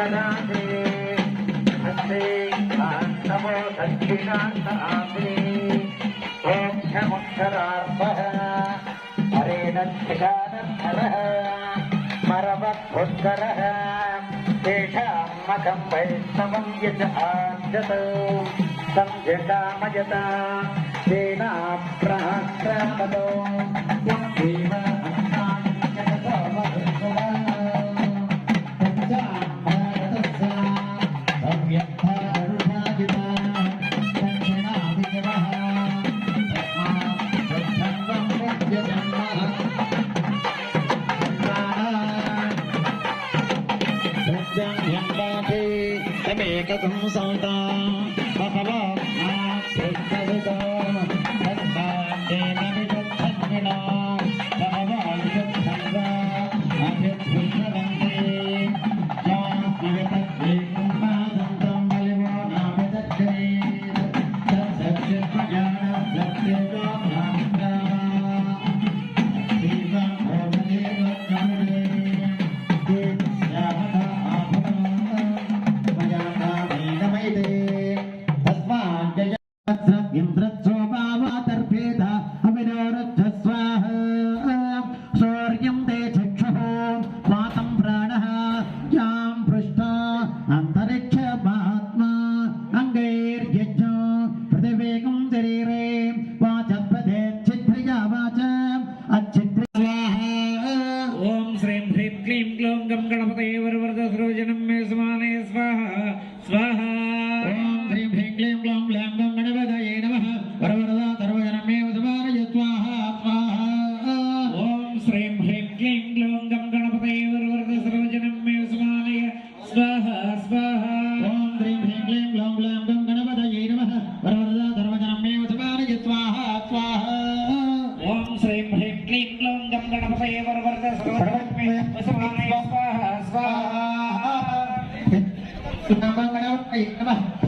ददामि हस्ते कान्तमो दक्षिणान्त आमि मोक्षमुत्तरार्पः हरेण शिखानन्दरः मरवत्पुष्करः तेषां मखं वैष्णवं यज आजतौ संजटामयता तेनाप्रहाक्रामतो Tinamaan.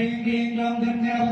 ह्रीं क्लीं ग्लौं दुर्निरव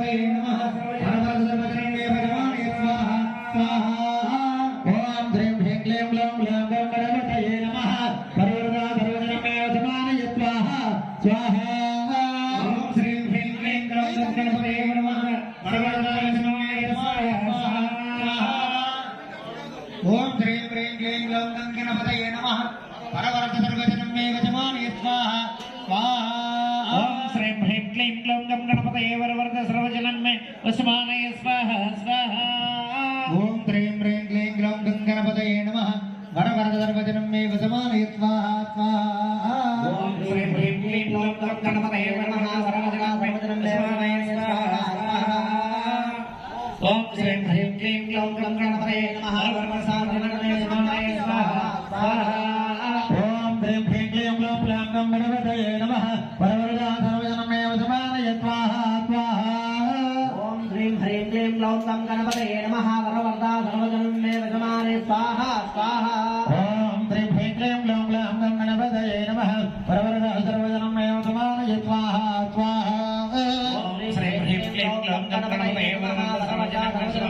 ह्रीं ह्रीं क्लीं ग्लौं गङ्गणपतये नमः वरवरदर्वचनं मे वसमानयत्वा स्वाहा परवरदहसर्वजनमेव त्वाः त्वाः ॐ श्रीं ह्रीं क्लीं क्लौं गन्तणमेव सर्वजनः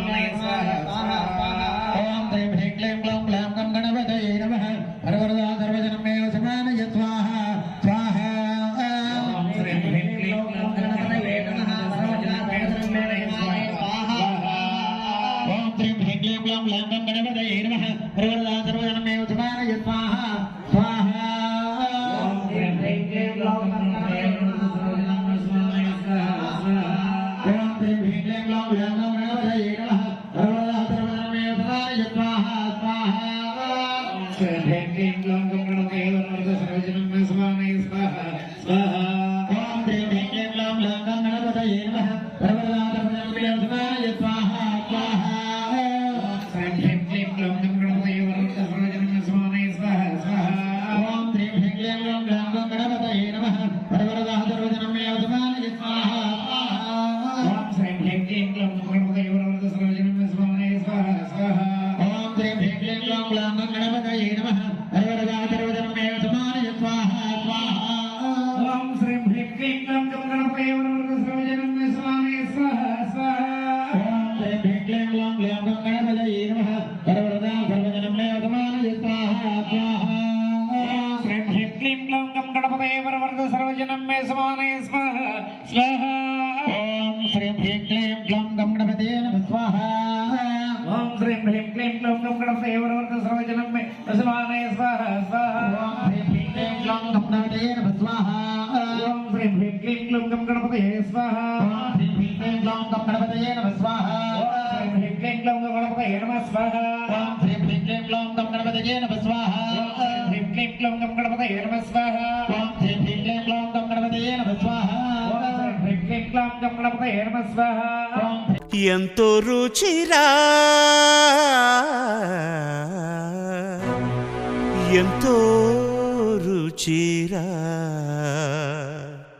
एकलव्य नमः ఓం శ్రీం హ్రీం క్లీం గ్లౌం గణపతయే స్వాహ? ఓం శ్రీం హ్రీం క్లీం గ్లాం గం గణపతయే నమః స్వాహా? ఓం శ్రీం హ్రీం క్లీం గ్లౌం గణపతయే నమ స్వాహ? ఓం శ్రీం హ్రీం క్లీం గ్లాం గం గణపతయే నమః స్వాహా? హ్రీం క్లీం గ్లౌం గణపతయే నమ స్వాహ ఓం శ్రీం హ్రీం క్లీం గ్లాం గం గణపతయే నమః స్వాహా హ్రీం క్లీం గ్లౌం గణపతయే నమ స్వాహ ఎంతో రుచిరా ఎంతో రుచిరా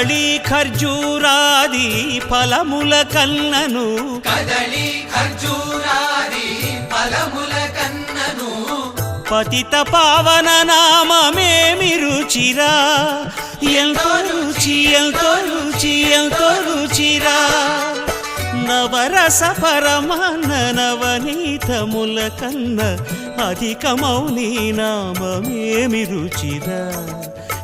కదళి ఖర్జూరాది ఫలముల కన్నను. కదలి ఖర్జూరాది ఫలముల కన్నను. పతిత పావన నామమేమి రుచిరా ఎంతో రుచి ఎంతో రుచి ఎంతో రుచిరా. నవరస పరమాన్న నవనీతముల కన్న అధికమౌని నామమేమి రుచిరా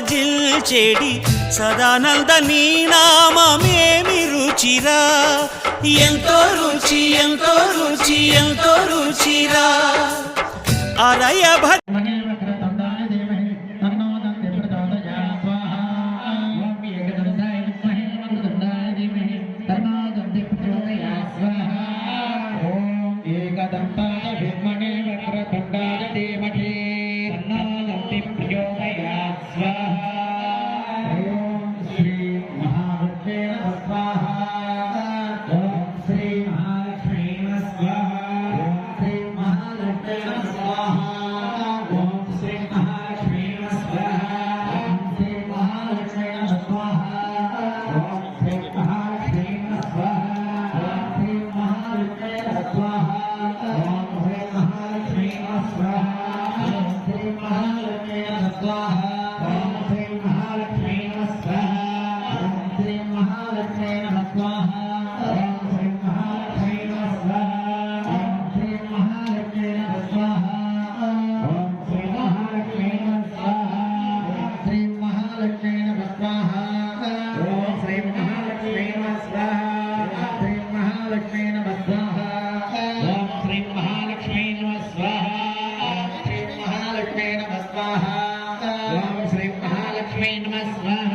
భజిల్చెడి సదానంద నీ నామమేమి రుచిరా ఎంతో రుచి ఎంతో రుచి ఎంతో రుచిరా. అరయ భ Swayamai Namah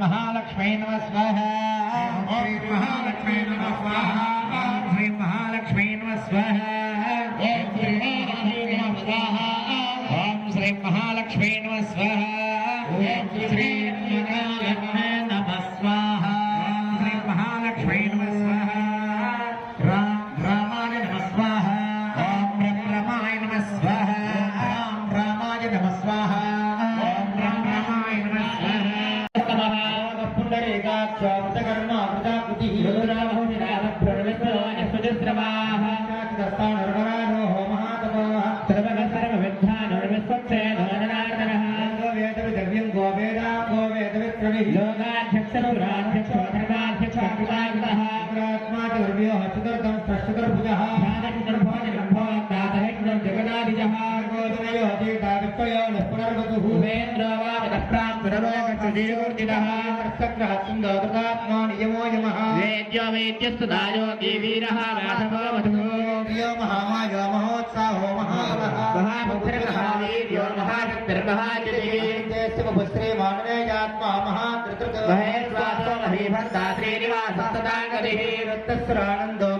ఓం శ్రీ మహాలక్ష్మీ నమ స్వాహ ఓం శ్రీం మహాలక్ష్మే నమ స్వాహ ఓం శ్రీ మహాలక్ష్మీ నమ స్వాహ ఓం శ్రీం మహాలక్ష్మే करना प्रजापति దీటావిత్వయో పునర్వధుః ప్రసక్రహత్సుందోదృతాత్మా నియమో యమః వేద్యో వేద్యస్తు దాయోగి వీరః రాఘవో వధుః ప్రియో మహామాయో మహోత్సాహో మానవేయాత్మా మహేశ్వాసో మహీభర్తా రక్తస్రానందో గోవిందో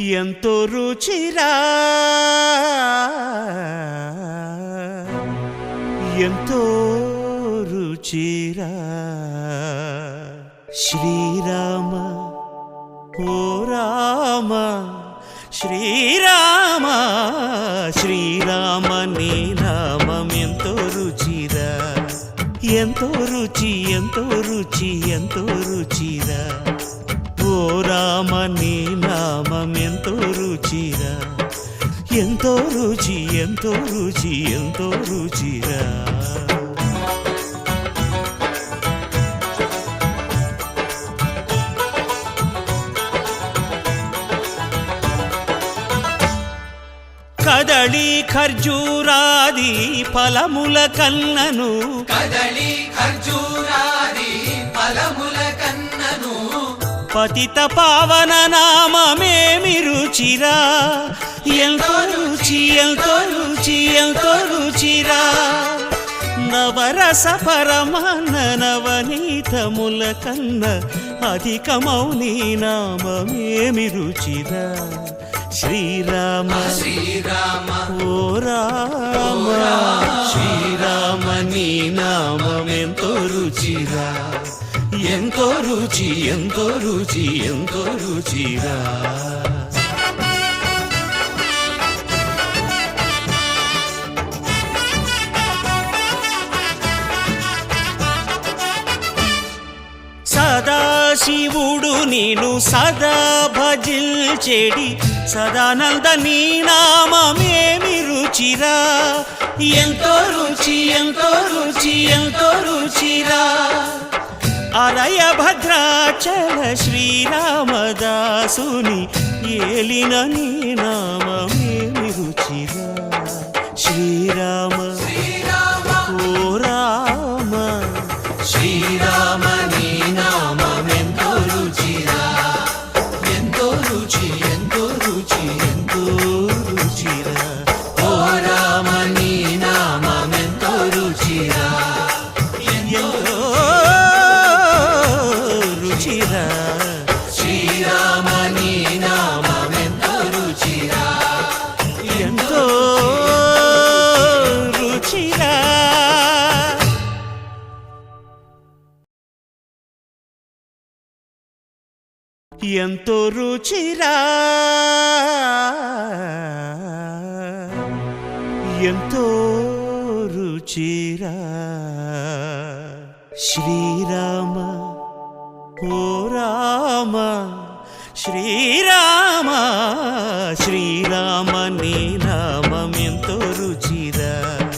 ఎంతో రుచిరా. ఎంతో రుచిరా. శ్రీరామ ఓ రామ శ్రీరామ శ్రీరామ నీ నామం ఎంతో రుచిరా. ఎంతో రుచి ఎంతో రుచి ఎంతో రుచిరా. ఓ రామ నీ నామం ఎంతో రుచిరా. ఎంతో రుచి ఎంతో రుచి ఎంతో రుచిరా. కదళి ఖర్జూరాది ఫలముల కన్నను కదళి ఖర్జూరాది ఫలముల కన్నను పతిత పావన నామమేమి రుచిరా. ఎంతో రుచి ఎంతో రుచి ఎంతో రుచిరా. నవరస పరమాన్న నవనీతముల కన్న అధికమౌ నీ నామమేమి రుచిరా. శ్రీరామ శ్రీరామ ఓ రామ శ్రీరామ నీ నామమెంతో రుచిరా. ఎంతో రుచి ఎంతో రుచి ఎంతో రుచిరా. సదాశివుడు నేను సదా భజిల్చెడి సదానంద నీ నామేమి రుచిరా. ఎంతో రుచి ఎంతో రుచి ఎంతో రుచిరా. అరయ భద్రాచల శ్రీరామదాసుని ఏలిన నీ నామమేమి రుచిరా శ్రీరామ ఓ రామ శ్రీరామ ఎంతో రుచిరా. ఎంతో రుచిరా. శ్రీరామ ఓ రామ శ్రీరామ శ్రీరామ నీ ఎంతో రుచిరా.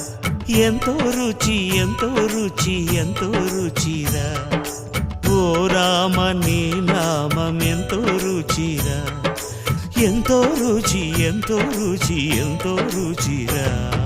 ఎంతో రుచి ఎంతో రుచి ఎంతో రుచిరా. ఓ రామ నీ నామం ఎంతో రుచిరా. ఎంతో రుచి ఎంతో రుచి ఎంతో రుచిరా.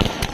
Bye.